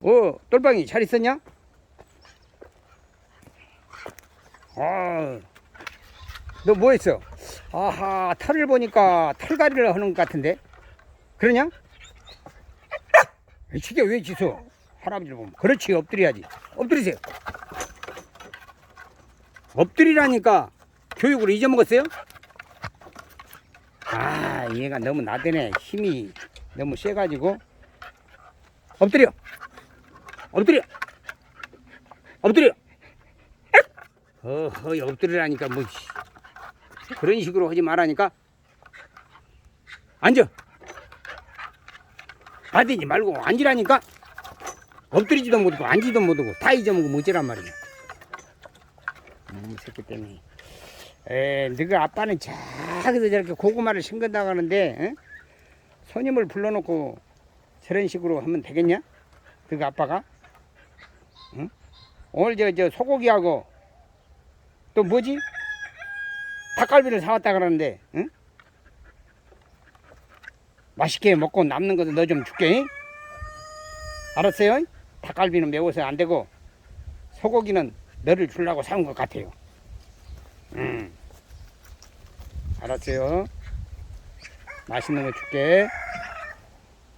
어, 똘방이 잘 있었냐? 아, 너 뭐 했어? 아하, 털을 보니까 털갈이를 하는 것 같은데? 그러냐? 이게 왜 지소? 할아버지를 보면. 그렇지, 엎드려야지. 엎드리세요. 엎드리라니까 교육을 잊어먹었어요? 아, 얘가 너무 나대네. 힘이 너무 세가지고. 엎드려. 엎드려. 엎드려. 어허, 엎드리라니까 뭐 씨. 그런 식으로 하지 말라니까. 앉아. 받이지 말고 앉으라니까. 엎드리지도 못하고 앉지도 못하고 다 잊어먹으면 어쩌란 말이야. 음, 새끼 때문에. 에, 너가 아빠는 저기서 저렇게 고구마를 심근다고 하는데, 응? 손님을 불러놓고 저런 식으로 하면 되겠냐? 너가 아빠가? 응? 오늘 저, 저 소고기하고 또 뭐지? 닭갈비를 사왔다 그러는데, 응? 맛있게 먹고 남는 것도 너 좀 줄게. 응? 알았어요? 닭갈비는 매워서 안 되고 소고기는 너를 주려고 사온 것 같아요. 음. 알았어요. 맛있는 거 줄게.